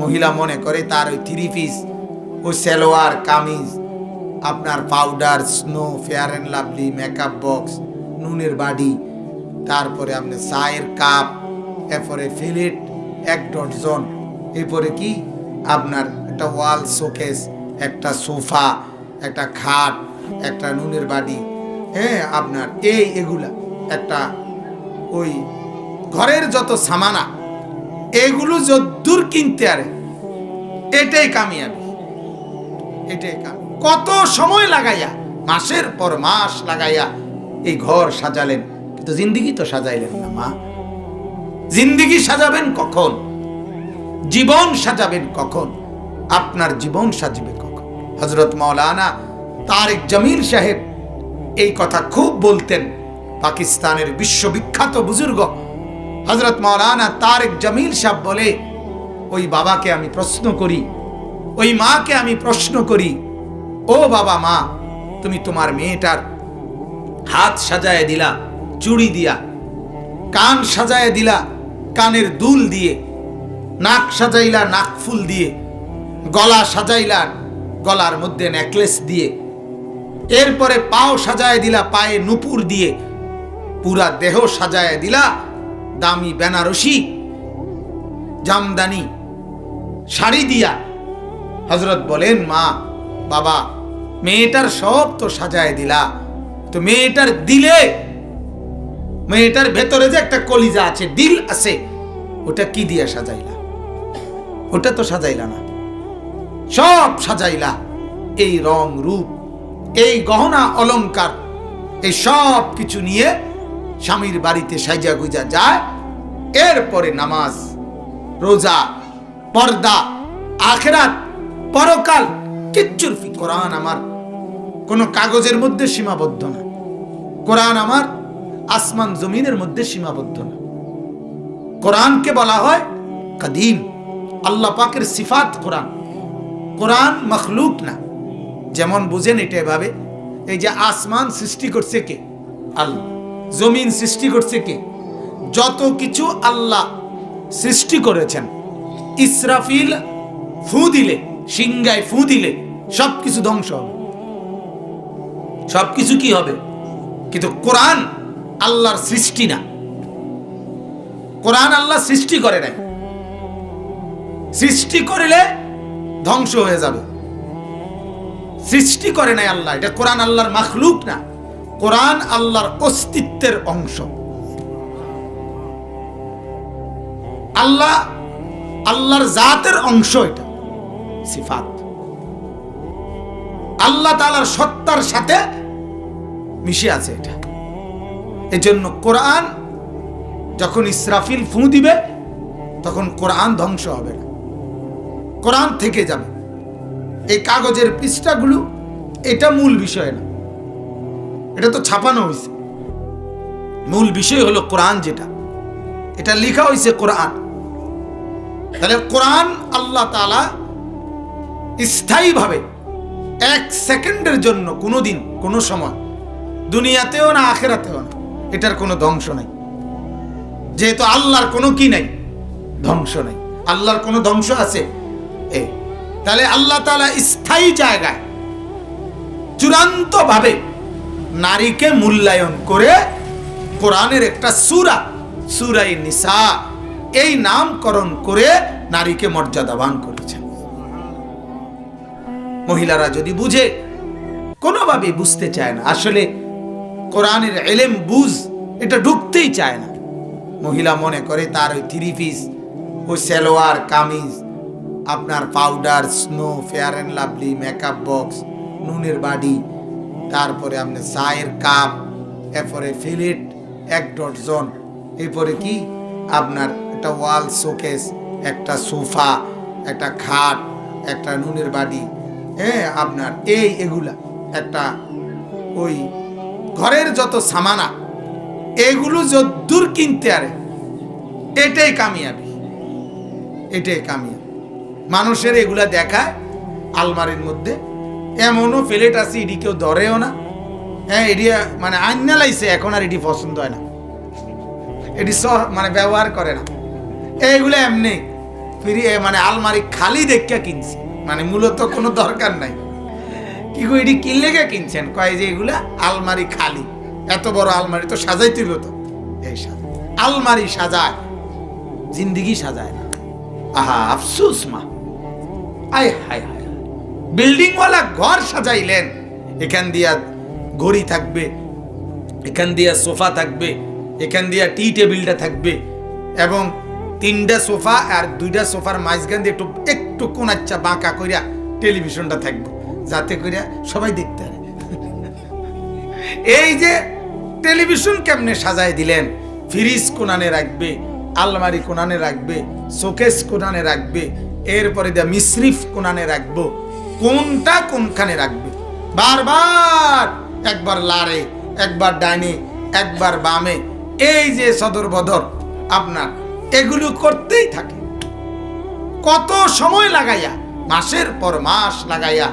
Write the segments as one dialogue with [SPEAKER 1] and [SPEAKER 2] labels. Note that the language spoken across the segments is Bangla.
[SPEAKER 1] মহিলা মনে করে তার ওই থ্রি পিস ওই সেলোয়ার, কামিজ, আপনার powder snow Fair and Lovely makeup box নুনের বাড়ি তারপরে আপনার চায়ের কাপ এরপরে ফিলেট এক ডজন। এরপরে কি? আপনার একটা ওয়াল শোকেস একটা সোফা একটা খাট, একটা নুনের বাড়ি হ্যাঁ আপনার এই এগুলা, একটা ওই ঘরের যত সামানা এগুলো যদ্দূর কিনতে আরে, এটাই কামিয়াবি। এটাই কাম। কত সময় লাগাইয়া, মাসের পর মাস লাগাইয়া এই ঘর সাজালেন, কিন্তু জিন্দিগি তো সাজাইলেন না মা। জিন্দিগি সাজাবেন কখন? জীবন সাজাবেন কখন? আপনার জীবন সাজবে কখন? হজরত মাওলানা তারেক জামিল সাহেব এই কথা খুব বলতেন। পাকিস্তানের বিশ্ববিখ্যাত বুজুর্গ হজরত মাওলানা তারেক জামিল সাহেব বলে, ওই বাবাকে আমি প্রশ্ন করি, ওই মাকে আমি প্রশ্ন করি, ও বাবা মা, তুমি তোমার মেয়েটার হাত সাজায় দিলা, চুড়ি দিয়া, কান সাজায় দিলা, কানের দুল দিয়ে, নাক সাজাইলা, নাক ফুল দিয়ে, গলা সাজাইলা, গলার মধ্যে নেকলেস দিয়ে, এরপরে পাও সাজায় দিলা, পায়ে নুপুর দিয়ে, পুরা দেহ সাজায় দিলা দামি বেনারসি, জামদানি, শাড়ি দিয়া হজরত বলেন, মা, বাবা, মেয়েটার সব তো সাজায় দিলা। তো মেয়েটার দিলে, মেয়েটার ভেতরে যে একটা কলিজা আছে, দিল আছে, ওটা কি দিয়া সাজাইলা? ওটা তো সাজাইলা না। সব সাজাইলা। এই রং রূপ, এই গহনা অলংকার, এই সব কিছু নিয়ে স্বামীর বাড়িতে সাজা গুজা যায়, এরপরে নামাজ, রোজা, পর্দা, আখেরাত, পরকাল, কিচ্ছুর ফি, কোরআন আমার কোনো কাগজের মধ্যে সীমাবদ্ধ না। কোরআন আমার আসমান জমিনের মধ্যে সীমাবদ্ধ না। কোরআনকে বলা হয় কাদিম। আল্লাহ পাকের সিফাত কোরআন। কোরআন মখলুক না। যেমন বুঝেন এটা এভাবে, এই যে আসমান সৃষ্টি করছে কে? আল্লাহ। জমিন সৃষ্টি করছে কে? যত কিছু আল্লাহ সৃষ্টি করেছেন। ইসরাফিল ফু দিলে সিংগায় ফু দিলে সব কিছু ধ্বংস হবে। সব কিছু কি হবে? কিন্তু কোরআন আল্লাহর সৃষ্টি না। কোরআন আল্লাহ সৃষ্টি করে নাই। সৃষ্টি করলে ধ্বংস হয়ে যাবে। সৃষ্টি করে নাই আল্লাহ। এটা কোরআন আল্লাহর মাখলুক না। কোরআন আল্লাহর অস্তিত্বের অংশ। আল্লাহ আল্লাহর জাতের অংশ এটা, সিফাত। আল্লাহ তালার সত্তার সাথে মিশে আছে এটা। এজন্য কোরআন যখন ইসরাফিল ফু দিবে, তখন কোরআন ধ্বংস হবে না। কোরআন থেকে যাবে। এই কাগজের পৃষ্ঠাগুলো এটা মূল বিষয় না। এটা তো ছাপানো হয়েছে মূল বিষয় হলো কোরআন যেটা। এটা লেখা হয়েছে কোরআন। তাহলে কোরআন আল্লাহ তালা স্থায়ীভাবে এক সেকেন্ডের জন্য কোনো দিন কোনো সময় দুনিয়াতেও না আখেরাতেও না, এটার কোনো ধ্বংস নাই। যেহেতু আল্লাহর কোনো কি নাই, ধ্বংস নাই। আল্লাহর কোনো ধ্বংস আছে? এ। তাহলে আল্লাহ তালা স্থায়ী জায়গায় চূড়ান্তভাবে নারীকে মূল্যায়ন করে কোরআনের একটা সুরা, সুরাই নিসা, এই নামকরণ করে নারীকে মর্যাদাবান করেছেন মহিলারা যদি বুঝে কোনোভাবে বুঝতে চায় না। আসলে কোরআনের এলেম, বুঝ, এটা ঢুকতেই চায় না। মহিলা মনে করে তার ওই থ্রি পিস ওই সেলোয়ার, কামিজ, আপনার powder, snow, Fair and Lovely, makeup box, নুনের বাড়ি তারপরে আপনার চায়ের কাপ, এরপরে ফিলিট, এক ডজন। এরপরে কি? আপনার একটা ওয়াল শোকেস, একটা সোফা, একটা খাট, একটা নুনের বাড়ি হ্যাঁ আপনার এই এগুলা। একটা ওই ঘরের যত সামানা, এগুলো যদ্দূর কিনতে আরে, এটাই কামিয়াবি। এটাই কামিয়াবি। মানুষের এগুলা দেখায় আলমারির মধ্যে এমনও প্লেট আছে, এটি কেউ ধরেও না। হ্যাঁ এটি মানে আইনা লাইছে, এখন আর এটি পছন্দ হয় না। এটি সহ মানে ব্যবহার করে না। এইগুলো এমনি, ফিরি মানে আলমারি খালি দেখা কিনছি। মানে মূলত কোনো দরকার নাই। কি গো, এটি কিনলে কে কিনছেন? কয় যে, এগুলা আলমারি খালি। এত বড় আলমারি তো সাজাইতে হইব তো। এই আলমারি সাজায়, জিন্দিগি সাজায় না। আহা, আফসুস মা। আয়, হায় হায়। বিল্ডিং ওয়ালা ঘর সাজাইলেন। এখান দিয়া ঘড়ি থাকবে, এখান দিয়া সোফা থাকবে, এখান দিয়া টি টেবিলটা থাকবে এবং তিনটা সোফা আর দুইটা সোফার মাঝখান দিয়ে একটু একটু কোনাচ্চা বাঁকা করিয়া টেলিভিশনটা থাকবে, যাতে করিয়া সবাই দেখতে পারে। এই যে টেলিভিশন কেমনে সাজায় দিলেন? ফ্রিজ কোনানে রাখবে, আলমারি কোনানে রাখবে, শোকেস কোনানে রাখবে, এরপরে দেয়া মিশ্রিফ কোনানে রাখব কোনটা কোনখানে রাখবে? বারবার একবার লারে, একবার ডাইনে, একবার বামে, এই যে সদর বদর আপনার, এগুলো করতেই থাকে। কত সময় লাগাইয়া, মাসের পর মাস লাগাইয়া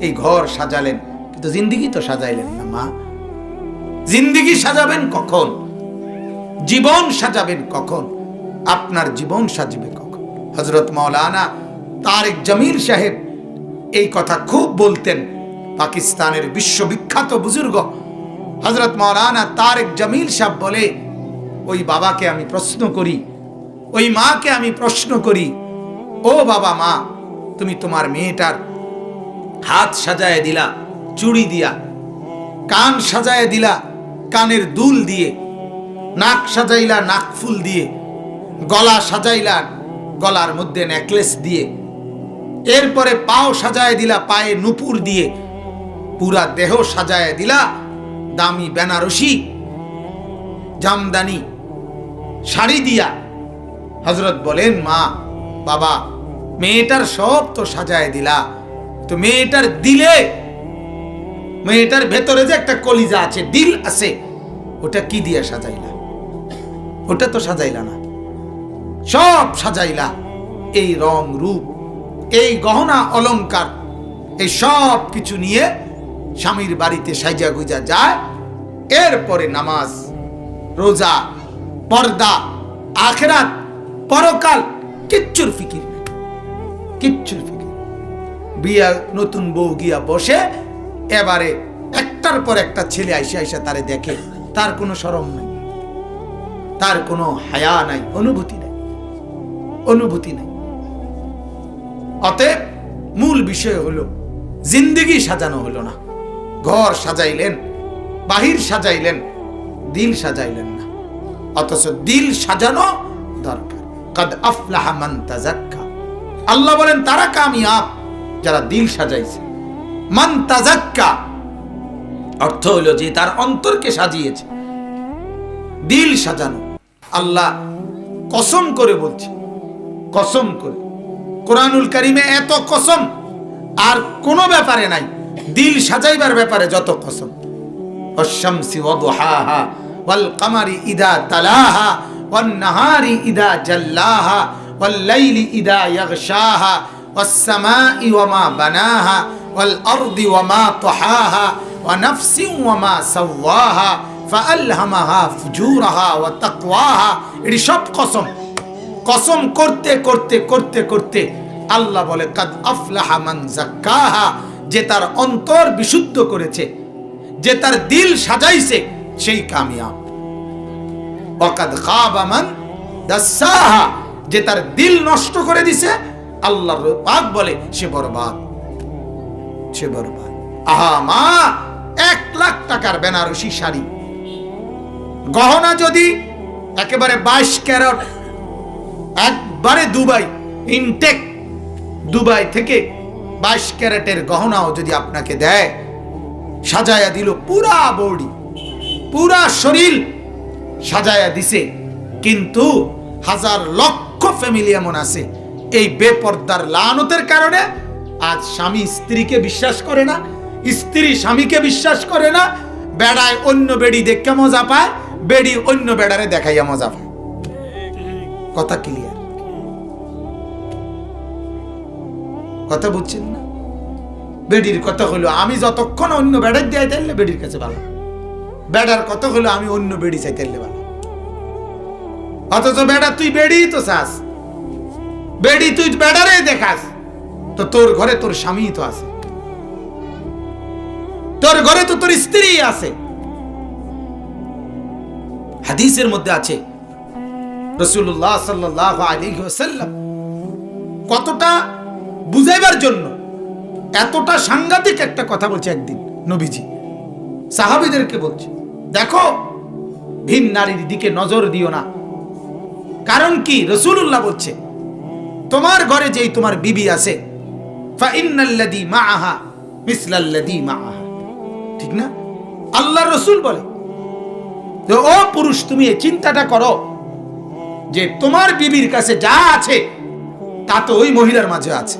[SPEAKER 1] এই ঘর সাজালেন, কিন্তু জিন্দিগি তো সাজাইলেন না, মা। জিন্দিগি সাজাবেন কখন? জীবন সাজাবেন কখন? আপনার জীবন সাজবে কখন? হজরত মাওলানা তারেক জমির সাহেব এই কথা খুব বলতেন পাকিস্তানের বিশ্ববিখ্যাত বুজুর্গ। হজরত মাওলানা তারেক জামিল সাহেব বলে, ওই বাবাকে আমি প্রশ্ন করি, ওই মাকে আমি প্রশ্ন করি, ও বাবা মা, তুমি তোমার মেয়েটার হাত সাজায় দিলা, চুড়ি দিয়া, কান সাজায় দিলা, কানের দুল দিয়ে, নাক সাজাইলা, নাক ফুল দিয়ে, গলা সাজাইলা, গলার মধ্যে নেকলেস দিয়ে এরপরে পাও সাজায় দিলা পায়ে নুপুর দিয়ে। পুরা দেহ সাজায় দিলা দামি বেনারসি, জামদানি, শাড়ি দিয়া। হজরত বলেন, মা, বাবা, মেয়েটার সব তো সাজায় দিলা। তো মেয়েটার দিলে, মেয়েটার ভেতরে যে একটা কলিজা আছে, দিল আছে, ওটা কি দিয়া সাজাইলা? ওটা তো সাজাইলা না। সব সাজাইলা। এই রং, রূপ এই গহনা অলংকার, এই সব কিছু নিয়ে স্বামীর বাড়িতে সাজা গুজা যায়। এরপরে নামাজ, রোজা, পর্দা, আখেরাত, পরকাল, কিচ্ছুর ফিকির কিচ্ছুর ফিকির বিয়া, নতুন বউ গিয়া বসে, এবারে একটার পর একটা ছেলে আইসা আইসা তারে দেখে, তার কোনো সরম নাই, তার কোনো হায়া নাই, অনুভূতি নাই অনুভূতি নাই। অতএব মূল বিষয় হলো, জিন্দিগি সাজানো হলো না। ঘর সাজাইলেন, বাহির সাজাইলেন, দিল সাজাইলেন না। অথচ দিল সাজানো দরকার। কদ আফলাহা মান তাজাক্কা। আল্লাহ বলেন, তারা কামিয়াব যারা দিল সাজাইছে। মান তাজাক্কা অর্থ হলো যে তার অন্তরকে সাজিয়েছে। দিল সাজানো। আল্লাহ কসম করে বলছে, কসম করে। কোরআনুল করিমে এত কসম আর কোনো ব্যাপারে নাই। দিল সাজাইবার ব্যাপারে যত কসম। অশামসি ওয়াদুহাহা ওয়াল কামারি ইদা তালাহা ওয়ান নাহারি ইদা জাল্লাহা ওয়াল লাইলি ইদা ইয়াগশাহা ওয়াস সামাই ওয়া মা বানাহা ওয়াল আরদি ওয়া মা তাহাহা ওয়া নাফসিন ওয়া মা সাওয়াহা ফাআলহামাহা ফুজুরাহা ওয়া তাকওয়াহা। এটি সব কসম। কসম করতে করতে করতে করতে আল্লাহ বলে, কাদ আফলাহা মান জাক্কাহা যে তার অন্তর বিশুদ্ধ করেছে, যে তার দিল সাজাইছে, সেই কামিয়াব। ওয়াকাদ খাবা মান দাসাহা, যে তার দিল নষ্ট করে দিছে আল্লাহর পাক বলে, সে বরবাদ সে বরবাদ। আহা মা, এক লাখ টাকার বেনারসি শাড়ি। গহনা যদি একেবারে বাইশ ক্যারট, একবারে দুবাই, ইনটেক দুবাই থেকে বাইশ ক্যারেটের গহনাও যদি আপনাকে দেয়, সাজায়া দিল পুরা বডি, পুরা শরীর সাজায়া দিছে। কিন্তু হাজার লক্ষ ফ্যামিলি এমন আছে, এই বেপর্দার লানতের কারণে আজ স্বামী স্ত্রীকে বিশ্বাস করে না, স্ত্রী স্বামীকে বিশ্বাস করে না, বেড়ায় অন্য বেড়ি দেখে মজা পায়, বেড়ি অন্য বেড়ারে দেখাইয়া মজা পায়। কথা ক্লিয়ার কথা বুঝছেন না? বেডির কথা হলো, আমি যতক্ষণ অন্য বেড়ার দিয়ে তাইলে বেডির কাছে ভালো। বেড়ার কথা হলো, আমি অন্য বেড়ি চাই তাইলে ভালো। অথচ বেড়া তুই বেড়ি তো চাস। বেডি তুই বেডারে দেখাস। তো তোর ঘরে তোর স্বামী তো আছে। তোর ঘরে তো তোর স্ত্রী আছে। হাদিসের মধ্যে আছে রসুল্লাহ সাল্লাহ আলী কতটা বুঝাইবার জন্য এতটা সাংঘাতিক একটা কথা বলছে একদিন নবীজি। সাহাবিদেরকে বলছে, দেখো, ভিন নারীর দিকে নজর দিও না। কারণ কি? রসুল্লাহ বলছে, তোমার ঘরে যেই তোমার বিবি আছে ঠিক না? আল্লাহ রসুল বলে ও পুরুষ, তুমি এই চিন্তাটা করো যে তোমার বিবির কাছে যা আছে, তা তো ওই মহিলার মাঝে আছে।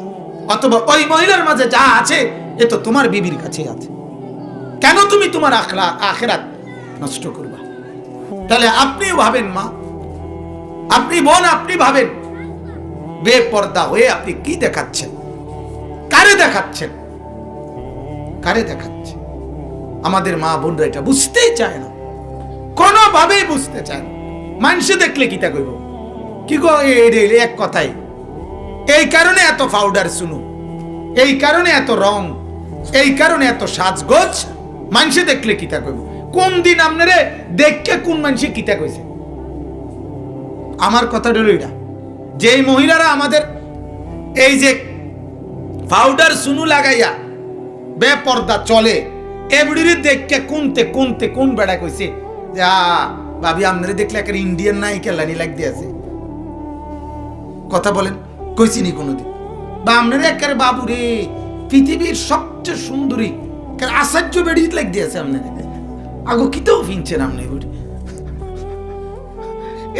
[SPEAKER 1] অথবা ওই মহিলার মাঝে যা আছে, এ তো তোমার বিবির কাছে আছে। কেন তুমি তোমার আখলা আখেরাত নষ্ট করবা? তাহলে আপনিও ভাবেন, মা। আপনি বোন, আপনি ভাবেন। বেপর্দা হয়ে আপনি কি দেখাচ্ছেন? কারে দেখাচ্ছেন? কারে দেখাচ্ছেন? আমাদের মা বোনরা এটা বুঝতেই চায় না। কোনোভাবেই বুঝতে চায় না। মানুষে দেখলে কি তা কইব? কি গো এক কথাই এই কারণে এত পাউডার শুনু এই কারণে এত রং। এই কারণে এত সাজগোজ। মানুষে দেখলে কিতা কইব? কোন দিন আপনারে দেখকে কোন মানুষে কিতা কইছে? আমার কথা হলো এটা যেই মহিলারা আমাদের এই যে পাউডার সুনু লাগাইয়া বেপর্দা চলে এভরিরে দেখকে কোনতে কোনতে কোন বেড়া কইছে? যা, ভাবি, আপনারে দেখলে একটা ইন্ডিয়ান নায়িকা লানি লাগ দিয়েছে কথা বলেন। কইছিনি কোনোদিন? বা আপনার একেবারে বাবু রে পৃথিবীর সবচেয়ে সুন্দরী আশ্চর্য বেড়ি লাগ দিয়েছে আপনার আগো কিতেও ফিনছেন আপনি বুড়ি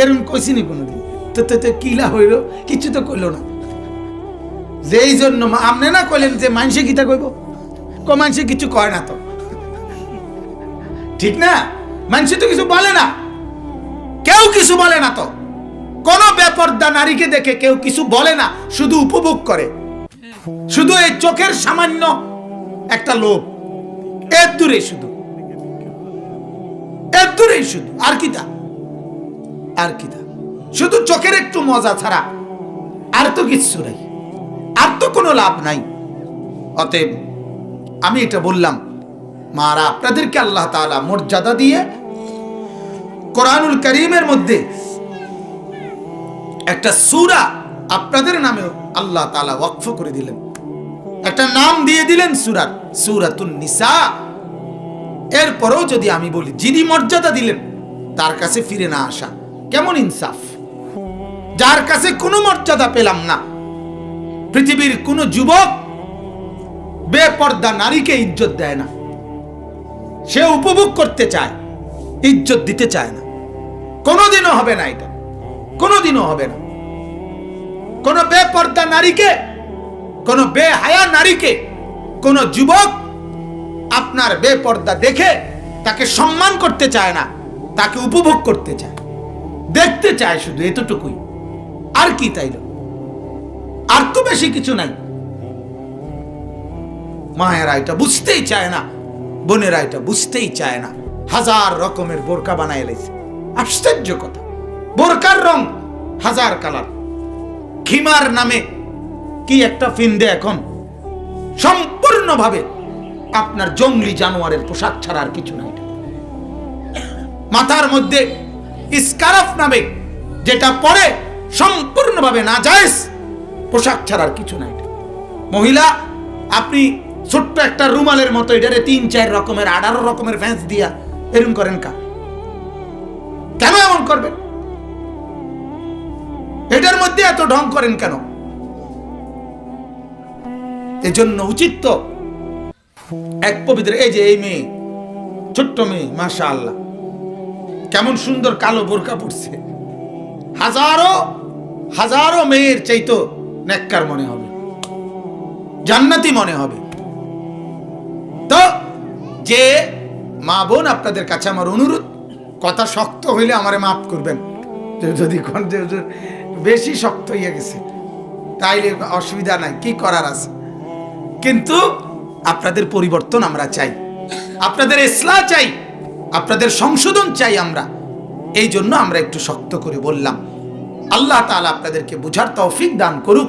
[SPEAKER 1] এরকম কইছিনি কোনোদিন? তো তো তো কিলা হইল? কিছু তো কইল না। যেই জন্য আপনি না কইলেন যে মানুষে কিতা কইব? কো মানুষে কিছু কয় না তো। ঠিক না? মানুষে তো কিছু বলে না। কেউ কিছু বলে না তো। কোন বেপর্দা নারীকে দেখে কেউ কিছু বলে না, শুধু উপভোগ করে। শুধু এই চোখের সামান্য একটা লোভ। এর দূরে শুধু। এর দূরেই শুধু। আর কি তা? আর কি তা? শুধু চোখের একটু মজা ছাড়া আর তো কিচ্ছু নাই। আর তো কোনো লাভ নাই। অতএব আমি এটা বললাম, মারা, আপনাদেরকে আল্লাহ তাআলা মর্যাদা দিয়ে কোরআনুল করিমের মধ্যে একটা সুরা আপনাদের নামেও আল্লাহ তালা ওয়াকফ করে দিলেন। একটা নাম দিয়ে দিলেন সূরার, সূরাতুন নিসা। এরপরেও যদি আমি বলি যিনি মর্যাদা দিলেন, তার কাছে ফিরে না আসা, কেমন ইনসাফ? যার কাছে কোনো মর্যাদা পেলাম না। পৃথিবীর কোনো যুবক বেপর্দা নারীকে ইজ্জত দেয় না। সে উপভোগ করতে চায়, ইজ্জত দিতে চায় না। কোনোদিনও হবে না এটা। কোনোদিনও হবে না। কোন বেপর্দা নারীকে, কোন বেহায়া নারীকে, কোন যুবক আপনার বেপর্দা দেখে তাকে সম্মান করতে চায় না, তাকে উপভোগ করতে চায়। দেখতে চায় শুধু এতটুকুই। আর কি তাইল আর তো বেশি কিছু নাই। মায়েরা এটা বুঝতেই চায় না, বোনেরা এটা বুঝতেই চায় না। হাজার রকমের বোরকা বানায় লাইছে আশ্চর্য কথা। বোরকার রং, হাজার কালার। খিমার নামে কি একটা ফিন্দে এখন? সম্পূর্ণভাবে আপনার জঙ্গলি জানোয়ারের পোশাক ছাড়া আর কিছু নাই। মাথার মধ্যে স্কার্ফ নামে যেটা পরে সম্পূর্ণভাবে না জায়েজ পোশাক ছাড়ার কিছু নাই। মহিলা, আপনি ছোট্ট একটা রুমালের মতো এটারে তিন, চার রকমের, আঠারো রকমের ফ্যান্স দিয়া এরকম করেন কা? কেন এমন করবেন? এটার মধ্যে এত ঢং করেন কেন? এজন্য উচিত তো এক পবিত্র এই যে এই মেয়ে, ছোট্ট মেয়ে মাশা আল্লাহ কেমন সুন্দর কালো বোরকা পড়ছে হাজারো হাজারো মেয়ের চাইতো নেককার মনে হবে। জান্নাতি মনে হবে। তো যে মা বোন আপনাদের কাছে আমার অনুরোধ, কথা শক্ত হইলে আমারে মাফ করবেন। যদি বেশি শক্ত হয়ে গেছে। তাইলে অসুবিধা নাই, কি করার আছে? কিন্তু আপনাদের পরিবর্তন আমরা চাই। আপনাদের ইসলাহ চাই, আপনাদের সংশোধন চাই আমরা। এই জন্য আমরা একটু শক্ত করে বললাম। আল্লাহ তাআলা আপনাদেরকে বুঝার তৌফিক দান করুক।